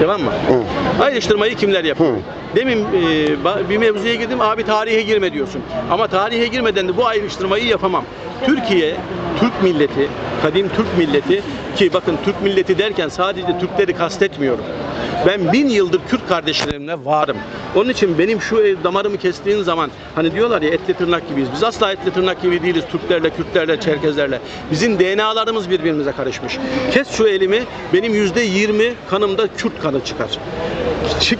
Tamam mı? Ayrıştırmayı kimler yapıyor? Demin e, bir mevzuya girdim, abi tarihe girme diyorsun. Ama tarihe girmeden de bu ayrıştırmayı yapamam. Türkiye, Türk milleti, kadim Türk milleti ki bakın Türk milleti derken sadece Türkleri kastetmiyorum. Ben bin yıldır Kürt kardeşlerimle varım. Onun için benim şu damarımı kestiğin zaman hani diyorlar ya etli tırnak gibiyiz. Biz asla etli tırnak gibi değiliz Türklerle, Kürtlerle, Çerkezlerle. Bizim DNA'larımız birbirimize karışmış. Kes şu elimi benim yüzde yirmi kanımda Kürt kanı çıkar.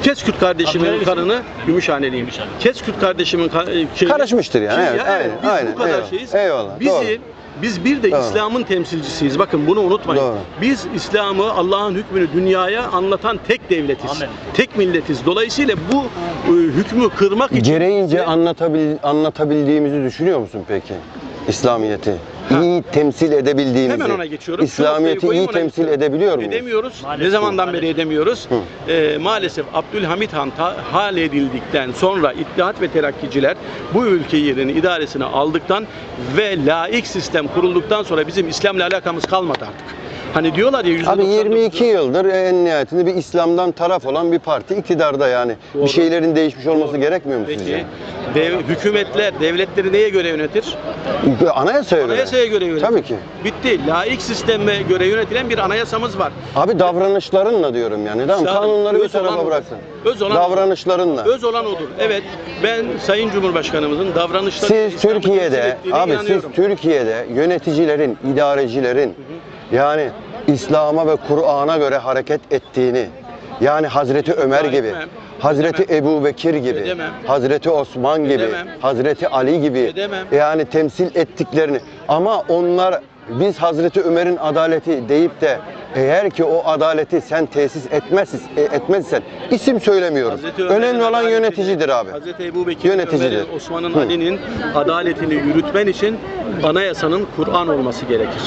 Kes Kürt kardeşimin kanını Gümüşhaneliyim. Kes Kürt kardeşimin ka- e, şeyini- Karışmıştır yani, Şey, evet, aynen, biz aynen, bu kadar eyvallah. şeyiz. Eyvallah, Bizi doğru. biz bir de Doğru. İslam'ın temsilcisiyiz. Bakın bunu unutmayın. Doğru. Biz İslam'ı, Allah'ın hükmünü dünyaya anlatan tek devletiz. Amin. Tek milletiz. Dolayısıyla bu e, hükmü kırmak için Gereğince anlatabil, anlatabildiğimizi düşünüyor musun peki? İslamiyeti. İyi temsil edebildiğimizi. Hemen ona geçiyorum. İslamiyeti iyi temsil geçiyorum. edebiliyor muyuz? Edemiyoruz. Maalesef. ne zamandan beri Maalesef. edemiyoruz? Ee, maalesef Abdülhamit Han ta- hal edildikten sonra İttihat ve Terakkiciler bu ülke yerini idaresine aldıktan ve laik sistem kurulduktan sonra bizim İslam'la alakamız kalmadı artık. Hani diyorlar ya Abi %99'u 22 yıldır en nihayetinde bir İslam'dan taraf olan bir parti iktidarda yani. Doğru. Bir şeylerin değişmiş olması gerekmiyor mu sizce? Dev, hükümetler devletleri neye göre yönetir? Anayasaya göre. Anayasaya göre yönetir. Tabii ki. Bitti. Laik sisteme göre yönetilen bir anayasamız var. Abi davranışlarınla diyorum yani. Tamam, Üstadım, kanunları bir olan tarafa odur. bıraksın. Öz olan Davranışlarınla. Öz olan odur. Evet. Ben Sayın Cumhurbaşkanımızın davranışları Siz Türkiye'de abi siz Türkiye'de yöneticilerin, idarecilerin yani İslam'a ve Kur'an'a göre hareket ettiğini yani Hazreti Ömer gibi, etmem. Hazreti Edemem. Ebu Bekir gibi, Edemem. Hazreti Osman gibi, Edemem. Hazreti Ali gibi Edemem. yani temsil ettiklerini ama onlar biz Hazreti Ömer'in adaleti deyip de eğer ki o adaleti sen tesis etmezsen, e, etmezsen isim söylemiyorum. Önemli olan yöneticidir abi. Hazreti Ebu Bekir'in, Yöneticidir. Ömer'in, Osman'ın. Ali'nin adaletini yürütmen için anayasanın Kur'an olması gerekir.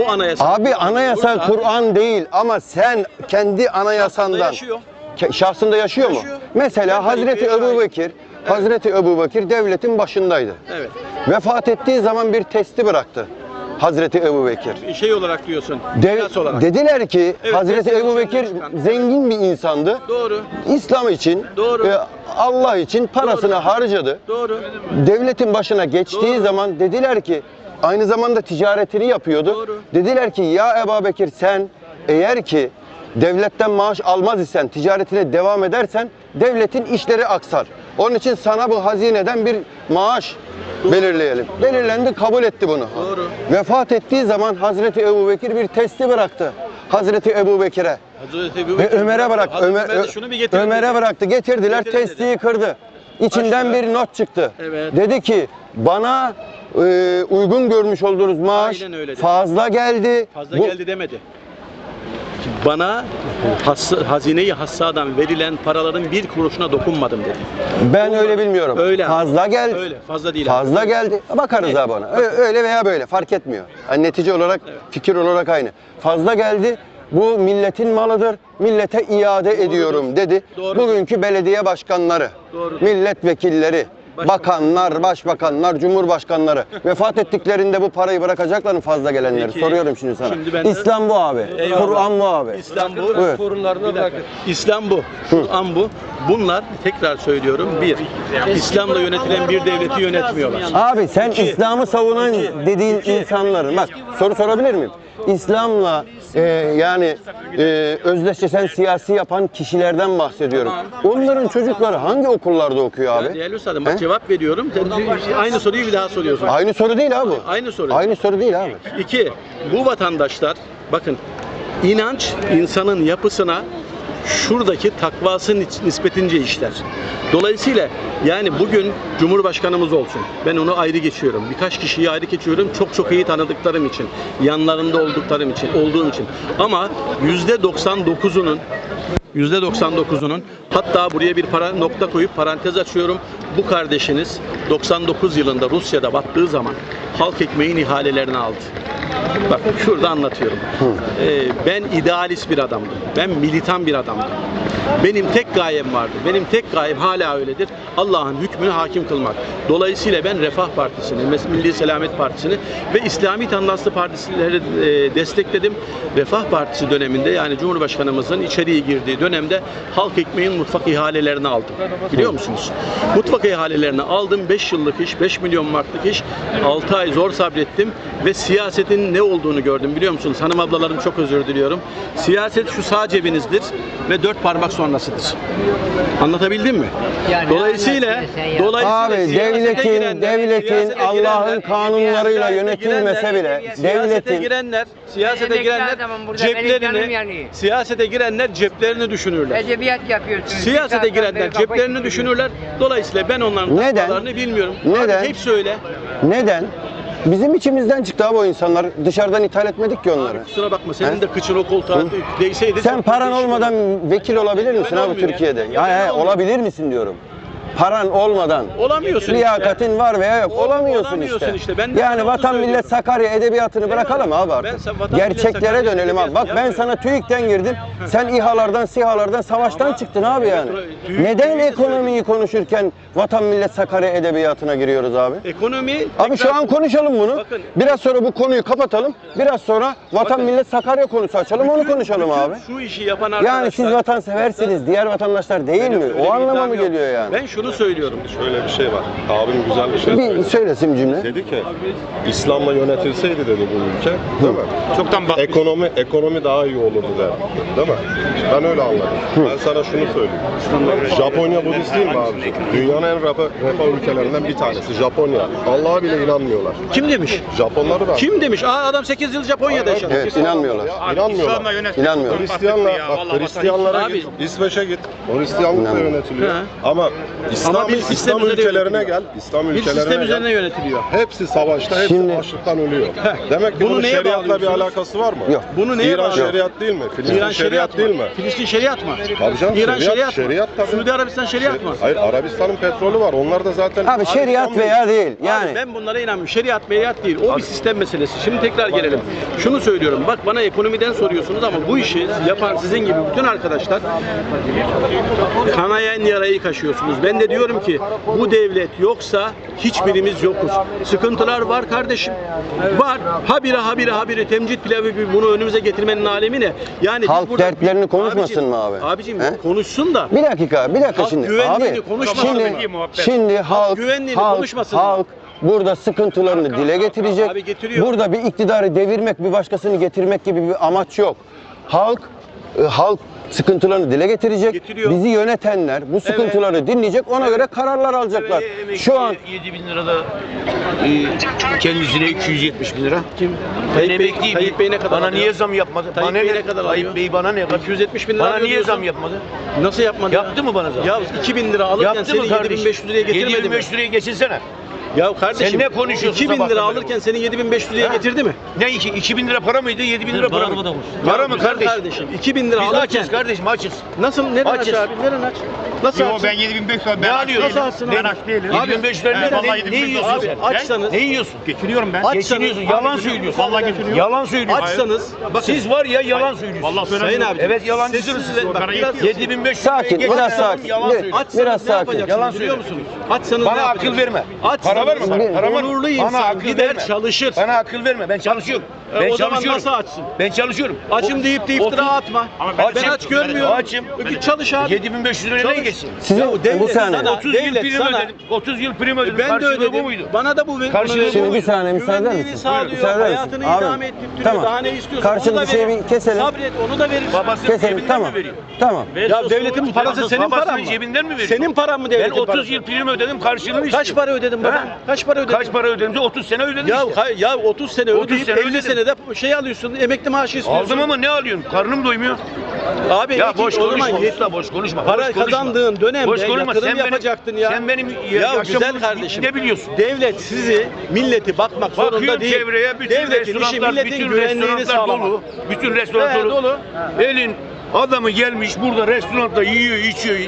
O anayasa Abi anayasa Kur'an- Kur'an değil ama sen kendi anayasandan yaşıyor. Ke- şahsında yaşıyor mu? Yaşıyor. Mesela Ben Hazreti halifeye Ebu ait. Bekir, Hazreti Ebu Bekir devletin başındaydı. Evet. Vefat ettiği zaman bir testi bıraktı. Hazreti Ebu Bekir. Şey olarak diyorsun. De- olarak. dediler ki Evet, Hazreti testi Ebu dışarıda Bekir çıkan. zengin bir insandı. Doğru. İslam için, Doğru. e, Allah için parasını Doğru. harcadı. Doğru. Devletin başına geçtiği Doğru. zaman dediler ki aynı zamanda ticaretini yapıyordu. Doğru. Dediler ki ya Ebu Bekir sen eğer ki devletten maaş almaz isen ticaretine devam edersen devletin işleri aksar. Onun için sana bu hazineden bir maaş belirleyelim. Belirlendi kabul etti bunu. Doğru. Vefat ettiği zaman Hazreti Ebu Bekir bir testi bıraktı. Hazreti Ebu Bekir'e. Hazreti Ebu Ve Ömer'e bırak. Hazreti Ömer, Ömer'e dedi. bıraktı. Getirdiler. Getirin dedi. testiyi kırdı. İçinden Başka? bir not çıktı. Evet. Dedi ki bana e, uygun görmüş olduğunuz maaş dedi. fazla geldi. Fazla Bu- geldi demedi. Bana hassa, hazine-i hassadan verilen paraların bir kuruşuna dokunmadım dedi. Ben öyle bilmiyorum. Öyle. Fazla geldi. Öyle. Fazla değil. abi. Fazla geldi. Bakarız Evet. abi ona. Öyle veya böyle fark etmiyor. Yani netice olarak, Evet. fikir olarak aynı. Fazla geldi. Bu milletin malıdır. Millete iade ediyorum dedi. Doğrudur. Bugünkü belediye başkanları, Doğrudur. milletvekilleri. Bakanlar, başbakanlar, cumhurbaşkanları vefat ettiklerinde bu parayı bırakacaklar mı fazla gelenleri? Peki. Soruyorum şimdi sana. Şimdi ben de- İslam bu abi. Eyvallah. Kur'an bu abi. İslam bu. Buyur. Bir dakika. İslam bu. Kur'an bu. Bunlar tekrar söylüyorum. Bir, İslam'la yönetilen bir devleti yönetmiyorlar. Abi sen İki. İslam'ı savunan İki. dediğin İki. insanların bak soru sorabilir miyim? İslam'la e, yani e, özdeşleşen siyasi yapan kişilerden bahsediyorum. Onların çocukları hangi okullarda okuyor abi? değerli üstadım bak? Cevap veriyorum. Sen aynı soruyu bir daha soruyorsun. Aynı soru değil abi. Aynı soru. Aynı soru değil abi. İki, bu vatandaşlar bakın inanç insanın yapısına şuradaki takvası nis- nispetince işler. Dolayısıyla yani bugün Cumhurbaşkanımız olsun. Ben onu ayrı geçiyorum. Birkaç kişiyi ayrı geçiyorum. Çok çok iyi tanıdıklarım için. Yanlarında olduklarım için, olduğum için. Ama yüzde 99'unun %99'unun hatta buraya bir para nokta koyup parantez açıyorum. Bu kardeşiniz 99 yılında Rusya'da battığı zaman halk ekmeğin ihalelerini aldı. Bak şurada anlatıyorum. Ee, ben idealist bir adamdım. Ben militan bir adamdım. Benim tek gayem vardı. Benim tek gayem hala öyledir. Allah Allah'ın hükmünü hakim kılmak. Dolayısıyla ben Refah Partisi'ni, Milli Selamet Partisi'ni ve İslami Tandanslı Partisileri e, destekledim. Refah Partisi döneminde yani Cumhurbaşkanımızın içeriye girdiği dönemde halk ekmeğin mutfak ihalelerini aldım. Biliyor musunuz? Mutfak ihalelerini aldım. 5 yıllık iş, 5 milyon marklık iş. 6 ay zor sabrettim ve siyasetin ne olduğunu gördüm biliyor musunuz? Hanım ablalarım çok özür diliyorum. Siyaset şu sağ cebinizdir ve dört parmak sonrasıdır. Anlatabildim mi? Ya ne dolayısıyla ya? dolayısıyla Abi siyasete devletin girenler, devletin siyasete Allah'ın girenler, kanunlarıyla siyasete yönetilmese girenler, bile siyasete devletin girenler, siyasete emekli girenler adamım burada, benim canım ceplerini yanıyor. siyasete girenler ceplerini düşünürler. Edebiyat yapıyorsunuz. Siyasete Bir saatten beri girenler kafa ceplerini düşünürler. Dolayısıyla ben onların Neden? takmalarını bilmiyorum. Neden? Abi hepsi öyle. neden? Bizim içimizden çıktı abi o insanlar. Dışarıdan ithal etmedik ki onları. Abi kusura bakma senin He? de kıçın o koltuğa değseydi. Sen çok paran değişik olmadan vekil olabilir misin abi. Türkiye'de? Ya Ya, ben ya, olmuyorum. olabilir misin diyorum. Paran olmadan. Olamıyorsun Liyakatin işte. var veya yok. Ol- Olamıyorsun, olamıyorsun işte. işte. Ben yani onu vatan söylüyorum. millet Sakarya edebiyatını Eyvallah. bırakalım abi Ben artık. millet Gerçeklere dönelim abi. Bak ben sana TÜİK'ten girdim. Sen İHA'lardan, SİHA'lardan, savaştan Ama- çıktın abi yani. Neden ekonomiyi konuşurken vatan millet Sakarya edebiyatına giriyoruz abi? Ekonomi Abi şu an konuşalım bunu. Bakın. Biraz sonra bu konuyu kapatalım. Biraz sonra vatan Bakın. millet Sakarya konusu açalım onu Bütün- konuşalım bütün abi. Şu işi yapan arkadaşlar. Yani siz vatanseversiniz, diğer vatandaşlar değil mi? O anlama mı geliyor yani? Ben şunu söylüyorum. Şöyle bir şey var. Abim güzel bir şey Bir söyledi. söylesin bir cümle. Dedi ki İslam'la yönetilseydi dedi bu ülke, değil mi? Çoktan bak. Ekonomi ekonomi daha iyi olurdu der. Değil mi? Ben öyle anladım. Ben sana şunu söyleyeyim. Japonya Budist değil mi abi? Dünyanın en refah, refah ülkelerinden bir tanesi. Japonya. Allah'a bile inanmıyorlar. Kim demiş? Japonları da Kim demiş? Aa adam 8 yıl Japonya'da yaşadı. Evet, inanmıyorlar. İnanmıyorlar. İnanmıyorum. Hristiyanlar, bak Hristiyanlara Abi- git, İsveç'e git. Hristiyanlıkla İnanmıyorum. yönetiliyor. Ama İslam, Ama bir sistem İslam ülkelerine yönetiliyor. gel. İslam Bir ülkelerine sistem gel. üzerine yönetiliyor. Hepsi savaşta, hepsi Şimdi- açlıktan ölüyor. Demek ki Bunu bunun şeriatla bir alakası var mı? Yok. Bunu neye İran bağlıyor? şeriat değil mi? Filistin İran şeriat, değil mi? Filistin şeriat mı? Tabii canım, İran şeriat- şeriat, şeriat mı? tabii. Suudi Arabistan şeriat mı? Hayır Arabistan'ın petrolü var. Onlar da zaten Abi şeriat veya değil. Yani Abi ben bunlara inanmıyorum. Şeriat meriat değil. O bir sistem meselesi. Şimdi tekrar gelelim. Şunu söylüyorum. Bak bana ekonomiden soruyorsunuz ama bu işi yapan sizin gibi bütün arkadaşlar kanayan yarayı kaşıyorsunuz. Ben de diyorum ki bu devlet yoksa hiçbirimiz yokuz. Sıkıntılar var kardeşim. Var. Habire habire habire temcit pilavı gibi bunu önümüze getirmenin alemi ne? Yani biz Halk burada- dertlerini konuşmasın Abicim, mı abi? Abicim He? konuşsun da bir dakika, bir dakika Halk şimdi. güvenliğini Abi konuşmasın şimdi, şimdi halk, güvenliğini halk, konuşmasın mı? halk burada sıkıntılarını dile getirecek. Abi getiriyor. Burada bir iktidarı devirmek, bir başkasını getirmek gibi bir amaç yok. Halk, e, halk sıkıntılarını dile getirecek. Getiriyor. Bizi yönetenler bu sıkıntıları dinleyecek. Ona göre kararlar alacaklar. Şu an 7 bin lirada e, kendisine 270 bin lira. Kim? Ben Tayyip Bey- emekliyim. Tayyip Bey ne kadar Bana alıyor? niye zam yapmadı? Tayyip bana Bey ne, ne kadar alıyor? Tayyip Bey bana ne kadar? 270 bin lira Bana niye zam yapmadı? Nasıl yapmadı? Yaptı mı bana zam? Ya 2000 lira alırken Yaptı seni mı kardeş? 7500 liraya getirmedi mi? 7500 liraya geçirsene. Ya kardeşim Sen ne konuşuyorsun 2000 sabahtan lira beri alırken seni 7500 liraya Ha? getirdi mi? Ne iki, 2000 lira para mıydı? 7000 lira para mı? Para mı kardeş? kardeşim 2000 lira Biz alırken açız kardeşim açız. nasıl neren aç Açız. abi? Neren aç? Nasıl Yo açsın? ben 7500 lira Ne ben aç alıyorsun? değilim. Nasıl açsın Ben aç değilim. Abi, 7500 lira ne, vallahi ne, ne 7500 yiyorsun Abi sen? açsanız Ne yiyorsun? Getiriyorum ben. Açsanız- Geçiniyorsun, yalan söylüyorsun. Vallahi getiriyorum. Yalan söylüyorsun. açsanız bakın Siz var ya yalan söylüyorsunuz. Vallahi Sayın söylemiyorum. abi. Evet yalancısınız Siz- siz. bak, Bana biraz yetiyor. 7500 Sakin, liraya biraz geçen adam sakin. Yalan söylüyor. açsanız Biraz ne sakin. yapacaksınız Yalan biliyor söylüyor. musunuz? Açsanız Bana ne akıl yapacaksınız? verme. Açsanız Para verme bana. Para verme. onurlu Bana insan akıl gider verme. çalışır. Bana akıl verme. Ben çalışıyorum. E, Ben o zaman çalışıyorum. nasıl açsın? Ben çalışıyorum. Açım deyip de iftira atma. Ama ben, ben- aç görmüyorum. Açım. E, Git çalış abi. 7500 liraya ne geçsin? sizin Ya devlet bu saniye. sana- 30 yıl devlet prim sana- ödedim. 30 yıl prim ödedim. Ben de Karşılığı ödedim. bu muydu? Bana da bu Karşılığı. Şimdi bir saniye müsaade misin? sağlıyor. Müsaade eder misin? Hayatını idame ettirtiyor. tamam. Daha ne istiyorsun? Da şeyi bir keselim. Sabret onu da verir. Babası Keselim tamam. mi veriyor? Tamam. Ya devletin parası senin paran mı? cebinden mi veriyor? Senin paran mı Ben devletin 30 parası? yıl prim ödedim karşılığını Kaç istiyorum. para ödedin baba? Kaç para ödedin? Kaç para ödedim? 30 sene ödedim Ya, işte. hay- ya 30 sene 30 ödeyip sene 50 ödedim. senede şey alıyorsun, emekli maaşı istiyorsun. Aldım ama ne alıyorsun? Karnım doymuyor. Abi Ya boş konuşma usta boş konuşma. Para boş konuşma. kazandığın dönemde Boş konuşma. yatırım Sen benim- yapacaktın ya. Sen benim ya yaşamımı güzel kardeşim. Ne biliyorsun? Devlet sizi, milleti bakmak zorunda Bakıyorum değil. çevreye bütün Devletin işi restoranlar, milletin bütün güvenliğini restoranlar sağlamak. dolu. Bütün restoran He, dolu. dolu. Elin adamı gelmiş burada restoranda yiyor, içiyor,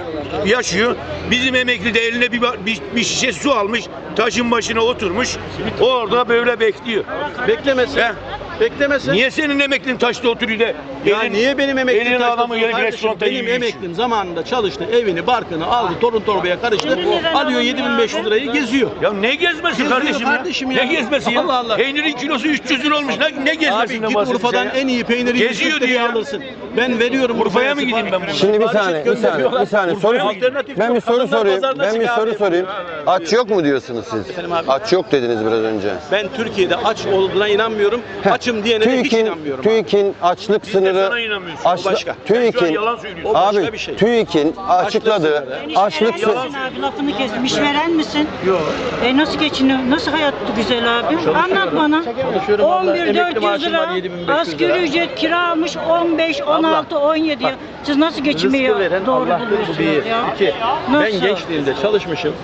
yaşıyor. Bizim emekli de eline bir, bir, bir şişe su almış. Taşın başına oturmuş. Orada böyle bekliyor. Beklemesin. He. Beklemesin. Niye senin emeklin taşta oturuyor da? Ya elin- niye benim emeklim elin taşta adamı oturuyor gelip restoranda Benim emeklim zamanında çalıştı, evini, barkını aldı, torun torbaya karıştı, alıyor 7500 lirayı geziyor. Ya ne gezmesi Geziyor kardeşim, kardeşim ya? ya. Ne gezmesi ya? Allah Allah. Peynirin kilosu 300 lira olmuş. Ne, ne Abi gezmesinden git Urfa'dan en iyi peyniri Geziyor 140 liraya diyor ya. alırsın. Ben veriyorum Urfa'ya mı gideyim ben bunu? Şimdi bir saniye, bir saniye, bir saniye. Soru, ben bir soru sorayım. Ben bir soru abi. sorayım. Aç yok mu diyorsunuz siz? Abi? Aç yok dediniz biraz önce. Ben Türkiye'de aç olduğuna inanmıyorum. Açım diyene de hiç inanmıyorum. abi. TÜİK'in açlık Biz de sınırı sana inanmıyoruz. açlı- başka. Sen şu an TÜİK'in yalan söylüyorsun. O başka abi bir şey. TÜİK'in açıkladığı sınırı. açlık sınırı misin abi lafını kestim. İşveren misin? Yok. E nasıl geçiniyor? Nasıl hayat güzel abi? Anlat bana. Çalışıyorum vallahi. 11 Emekli 400 maaşım lira. var, 7500 lira. Asgari ücret kira almış 15, 16, 17. Bak, Siz nasıl geçinmeyi Rızkı veren doğru Allah'tır bu buluyorsunuz ya? İki. Ben Nasıl? gençliğimde çalışmışım.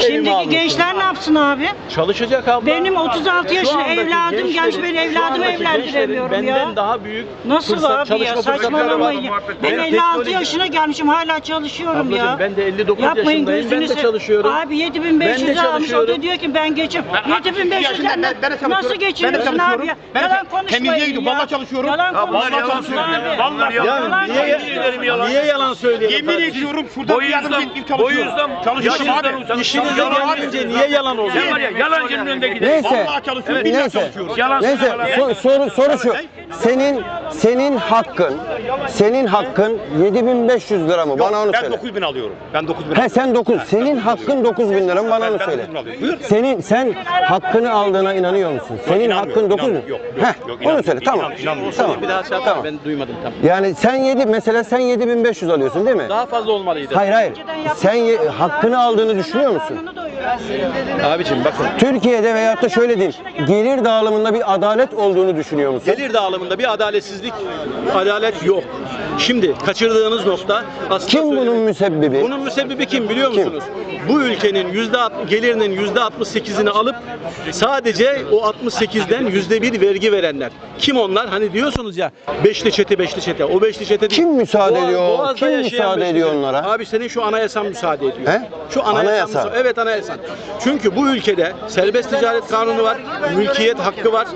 Evimi Şimdiki almışım. gençler ne yapsın abi? Çalışacak abla. Benim 36 Şu yaşında andaki evladım genç gençlerin- ben evladımı evlendiremiyorum ya. Benden daha büyük Nasıl fırsat, abi ya çalışma fırsatları var. saçmalamayın. Ben Ben 56 teknoloji- yaşına gelmişim hala çalışıyorum Ablacığım, ya. ben de 59 Yapmayın yaşındayım, ben de gözünü se- çalışıyorum. Abi 7500 Ben de almış o çalışıyorum. da diyor ki ben geçim. 7500 yaşında ben- ben de çalışıyorum. nasıl Ben de geçiniyorsun çalışıyorum. abi ya? Ben de Yalan temizliğe konuşmayın gidiyorum, ya. vallahi çalışıyorum. Yalan Ya bunlar konuşmayın yalan abi. söylüyor. Vallahi Ya yalan. Yalan niye, konuşuyorum. niye yalan söyleyelim? Yemin kardeşim? ediyorum şurada bir yardım yüzden, gittim çalışıyorum. yüzden, Çalışıyorum yaşınızdan abi. utanın. İşinize Yalan gelince abi. niye yalan oluyor? Sen var ya yalancının önünde gider. Neyse. Vallahi çalışıyorum. billahi Neyse. çalışıyorum. Yalan Neyse so- soru soru şu. Senin senin hakkın senin hakkın 7500 lira mı? Bana onu Ben söyle. 9000 alıyorum. Ben 9000 He sen 9. Senin hakkın 9000 lira mı? Bana onu söyle. Senin sen hakkını aldığına inanıyor musun? Senin hakkın 9000. inanmıyorum. Yok, yok, Heh, yok, onu söyle. Tamam. inanmıyorum. Tamam. Bir daha şey Tamam. ben duymadım tam. Yani sen 7 mesela sen 7500 alıyorsun değil mi? Daha fazla olmalıydı. Hayır hayır. Sen ye- hakkını aldığını düşünüyor musun? Abicim bakın. Türkiye'de veyahut da şöyle diyeyim. Gelir dağılımında bir adalet olduğunu düşünüyor musun? Gelir dağılımında bir adaletsizlik, adalet yok. Şimdi kaçırdığınız nokta aslında Kim bunun söylemek- müsebbibi? Bunun müsebbibi kim biliyor Kim? musunuz? Bu ülkenin yüzde gelirinin yüzde 68'ini alıp sadece o 68'den yüzde bir vergi verenler. Kim onlar? Hani diyorsunuz ya beşli çete beşli çete. O beşli çete değil. Kim müsaade ediyor? Boğaz'da Kim yaşayan müsaade beşli ediyor çete. onlara? Abi senin şu anayasan müsaade ediyor. He? Şu anayasan, Anayasa. müsa- Evet anayasan. Çünkü bu ülkede serbest ticaret kanunu var, mülkiyet hakkı var.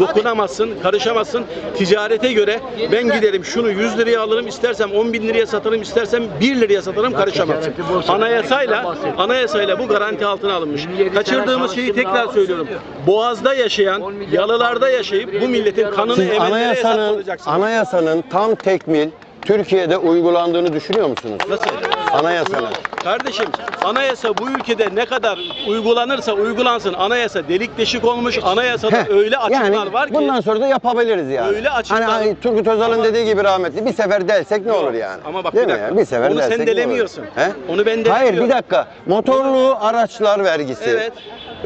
Dokunamazsın, karışamazsın. Ticarete göre ben giderim şunu 100 liraya alırım, istersem 10 bin liraya satarım, istersem 1 liraya satarım, karışamazsın. Anayasayla, anayasayla bu garanti altına alınmış. Kaçırdığımız şeyi tekrar söylüyorum. Boğaz'da yaşayan, yalılarda yaşayıp bu milletin kanını Siz emellere hesap anayasanın olacaksınız. anayasanın tam tekmil Türkiye'de uygulandığını düşünüyor musunuz? Nasıl? Anayasanın. Kardeşim anayasa bu ülkede ne kadar uygulanırsa uygulansın anayasa delik deşik olmuş anayasada Heh, öyle açıklar yani var ki bundan sonra da yapabiliriz yani. Öyle açıklar- Hani, hani Turgut Özal'ın dediği gibi rahmetli bir sefer delsek ne olur yani? Ama bak Değil bir mi dakika. ya? Bir sefer Onu sen delsek ne olur? delemiyorsun. He? Onu ben Hayır bir delemiyorum. dakika. Motorlu araçlar vergisi. Evet.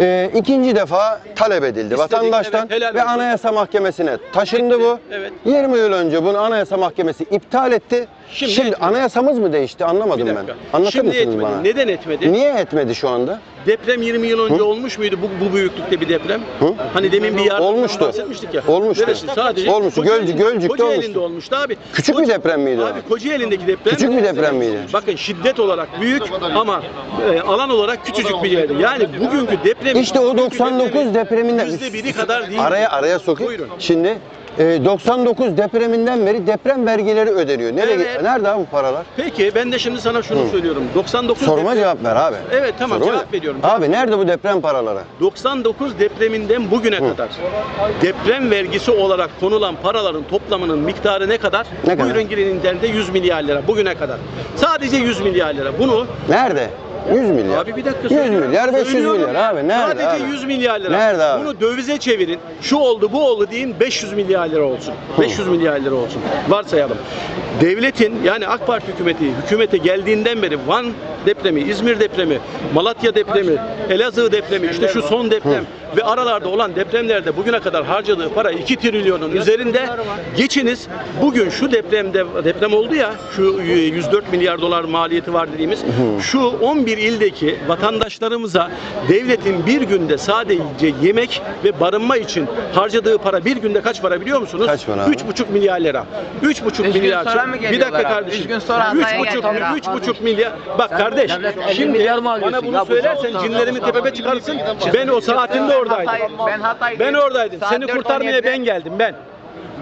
Ee, ikinci defa talep edildi İstedik, vatandaştan evet, ve olsun. Anayasa Mahkemesi'ne taşındı bu. Evet. 20 yıl önce bunu Anayasa Mahkemesi iptal etti. Şimdi Şimdi, etmedi. anayasamız mı değişti anlamadım ben. Anlatır Şimdi mısınız etmedi. bana? Neden etmedi? Niye etmedi şu anda? Deprem 20 yıl önce olmuş muydu bu, bu büyüklükte bir deprem? Hı? Hani demin bir yardım Olmuştu. bahsetmiştik ya. Olmuştu. Neresi? Sadece Olmuştu. Gölcük- Gölcük'te Kocaeli'nde olmuştu. olmuştu abi. Küçük bir deprem miydi? Abi Kocaeli'ndeki deprem Küçük bir deprem miydi? Bakın şiddet olarak büyük ama e, alan olarak küçücük bir yerdi. Yani bugünkü deprem İşte o 99 depreminden yüzde biri kadar değil. Araya araya sokayım. Buyurun. Şimdi e, 99 depreminden beri deprem vergileri ödeniyor. Nereye Evet. nerede abi bu paralar? Peki ben de şimdi sana şunu söylüyorum. 99 Soruma deprem- cevap ver abi. Evet, tamam, Soruma cevap veriyorum. Abi nerede bu deprem paraları? 99 depreminden bugüne kadar deprem vergisi olarak konulan paraların toplamının miktarı ne kadar? Ne kadar? Buyurun girin internete 100 milyar lira bugüne kadar. Sadece 100 milyar lira. Bunu Nerede? 100 milyar. Abi bir dakika 100 söylüyorum. milyar 500 Söylüyorum milyar ya. abi. Nerede Sadece abi? 100 milyar lira. Nerede abi? Bunu dövize çevirin. Şu oldu bu oldu deyin 500 milyar lira olsun. 500 milyar lira olsun. Varsayalım. Devletin yani AK Parti hükümeti hükümete geldiğinden beri Van depremi, İzmir depremi, Malatya depremi, Elazığ depremi, işte şu son deprem ve aralarda olan depremlerde bugüne kadar harcadığı para 2 trilyonun üzerinde. Geçiniz bugün şu depremde deprem oldu ya şu 104 milyar dolar maliyeti var dediğimiz şu 11 ildeki vatandaşlarımıza devletin bir günde sadece yemek ve barınma için harcadığı para bir günde kaç para biliyor musunuz? Kaç para abi? 3,5 milyar lira. 3,5 Üç gün milyar. sonra mı bir dakika abi? kardeşim. Üç gün sonra Hatay'a 3,5 geliyorlar. 3,5 milyar. Bak kardeş şimdi bana bunu söylersen cinlerimi tepeme çıkarırsın. Ben o saatinde oradaydım. Hatay- ben Hatay'dayım. Ben oradaydım. Saat Seni 4.17'de kurtarmaya ben geldim ben.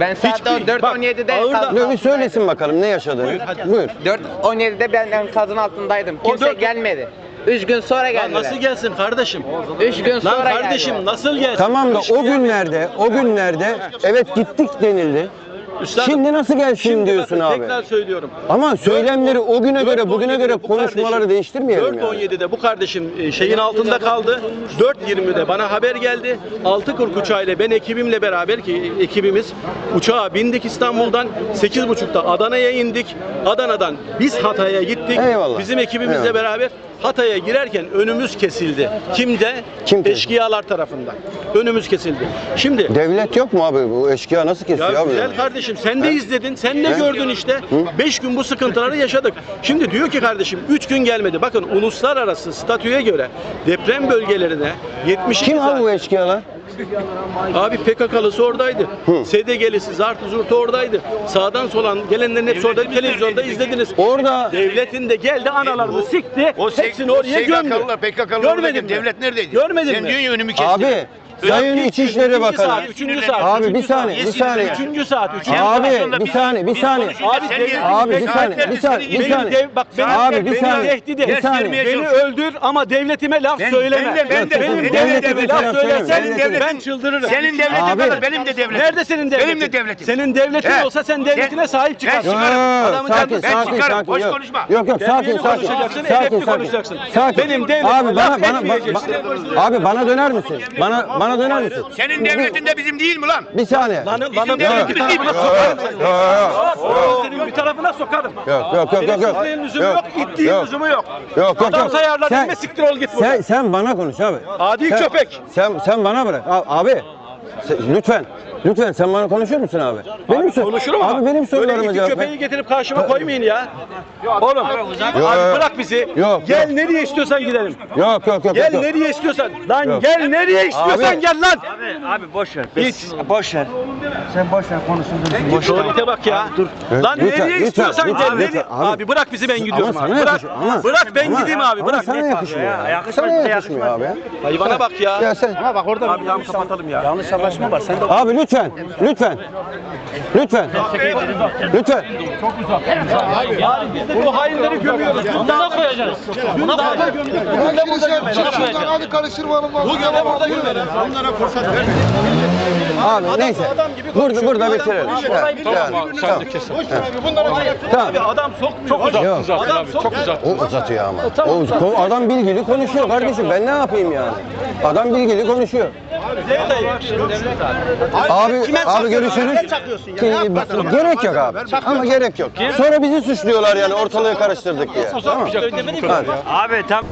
Ben saat Hiçbir- 4.17'de bak, ağırda- kazın Ne, bir altındaydım. söylesin bakalım ne yaşadığını. Buyur. 4.17'de ben kazın altındaydım. Kimse dört- gelmedi. 3 gün sonra Lan geldiler. nasıl gelsin kardeşim? 3 gün Lan sonra kardeşim geldiler. nasıl gelsin? Tamam da Üç o gün- günlerde, o günlerde evet gittik denildi. Üstadım, Şimdi nasıl gelsin şimdi diyorsun bakın, abi. Tekrar söylüyorum. Ama söylemleri o güne göre, bugüne 4.17'de göre konuşmaları kardeşim- değiştirmeyelim yani. 4.17'de bu kardeşim e, şeyin altında kaldı. 4.20'de bana haber geldi. 6.40 uçağıyla ben ekibimle beraber ki ekibimiz uçağa bindik İstanbul'dan. 8.30'da Adana'ya indik. Adana'dan biz Hatay'a gittik. Eyvallah. Bizim ekibimizle Eyvallah. beraber Hatay'a girerken önümüz kesildi. Kimde? Kim kesildi? Eşkıyalar tarafından. Önümüz kesildi. Şimdi Devlet yok mu abi? Bu eşkıya nasıl kesiyor ya abi? güzel kardeşim sen de izledin, sen de He? gördün işte. 5 gün bu sıkıntıları yaşadık. Şimdi diyor ki kardeşim 3 gün gelmedi. Bakın uluslararası statüye göre deprem bölgelerine 72 Kim abi bu eşkıyalar? Abi PKK'lısı oradaydı. SDG'lisi, Zartı Zurtu oradaydı. Sağdan solan gelenlerin hepsi oradaydı. Televizyonda izlediniz. Orada Devletin de geldi analarını sikti. O hepsini oraya gömdü. SGK'lılar, PKK'lılar Görmedin mi? devlet neredeydi? Görmedin Sen mi? diyorsun ya önümü kesti. abi Sayın İçişleri Üçüncü Bakanı. saat, üçüncü saat. Abi bir saniye, saat. bir saniye. Üçüncü saat, üçüncü Abi konuşuyorlar, bir saniye, bir saniye. Abi, Abi bir saniye, bir saniye, bir saniye. bak Abi, bir saniye. Bir saniye. Beni öldür ama devletime laf Ben- söyleme. ben de- ben benim ben de- devletime ben de- laf ben söylersen ben ben çıldırırım. Senin devletin Abi. kadar benim de devletim. Nerede senin devletin? Benim de devletim. Senin devletin olsa sen devletine sahip çıkarsın. Yok, Adamın sakin, Ben sakin, çıkarım, sakin. boş konuşma. yok, yok, sakin, sakin. Sakin, sakin. Benim devletime Abi bana, bana, abi bana döner misin? Bana, bana döner misin? Senin devletin de bizim değil mi lan? Bir saniye. Lan, Bizim lan devletimiz bir değil mi? Senin bir tarafına sokarım. yok, yok, yok, Senin yok, yok. sızlığın lüzumu yok, ittiğin lüzumu yok. Yok, yok, Adam yok. sayarlar Sen- deme siktir ol git buradan. Sen, sen bana konuş abi. Adi köpek. Sen, sen bana bırak. Abi, lütfen. Lütfen sen bana konuşur musun abi? Benim sor- Konuşurum ama. Abi benim sorularıma Böyle iki cevap ver. köpeği getirip karşıma koymayın ya. Oğlum. Yok, abi bırak bizi. Yok, Gel yok. nereye istiyorsan gidelim. Yok yok yok. Gel yok. nereye istiyorsan. Lan Yok. gel nereye istiyorsan Abi. gel lan. Abi boş ver. Hiç. Boş ver. Sen boş ver konuşun. Boş ver. Tuvalete bak ya. Evet, Lan lütfen, nereye lütfen, istiyorsan lütfen, gel. lütfen. nereye- Abi. Abi bırak bizi ben gidiyorum abi. Bırak. yakışıyor. Ama, Bırak ben ama- gideyim abi. Ama Bırak. sana yakışmıyor ya. Yakışmaz, Sana bize yakışmıyor abi ya. Hayvana bak ya. Ya sen Ama bak orada Abi tamam kapatalım ya. yanlış anlaşma var. Sen de Abi lütfen. Lütfen. Lütfen. Lütfen. Abi biz de bu hainleri gömüyoruz. Buna koyacağız. Buna koyacağız. Hadi karıştırmayalım lan. Bu göre burada gömelim. Onlara fırsat ver. Abi neyse. adam gibi Burada burada Adam bitirelim. konuşuyor. Yani, yani, tamam. Tamam. Abi adam çok çok uzak. Yok. Adam çok uzak. O uzatıyor ama. O, ko- adam bilgili konuşuyor kardeşim. Ben ne yapayım yani? Adam bilgili konuşuyor. Abi abi görüşürüz. Ki- gerek yok abi. Ama gerek yok. Sonra bizi suçluyorlar yani ortalığı karıştırdık diye. Tamam. Abi tam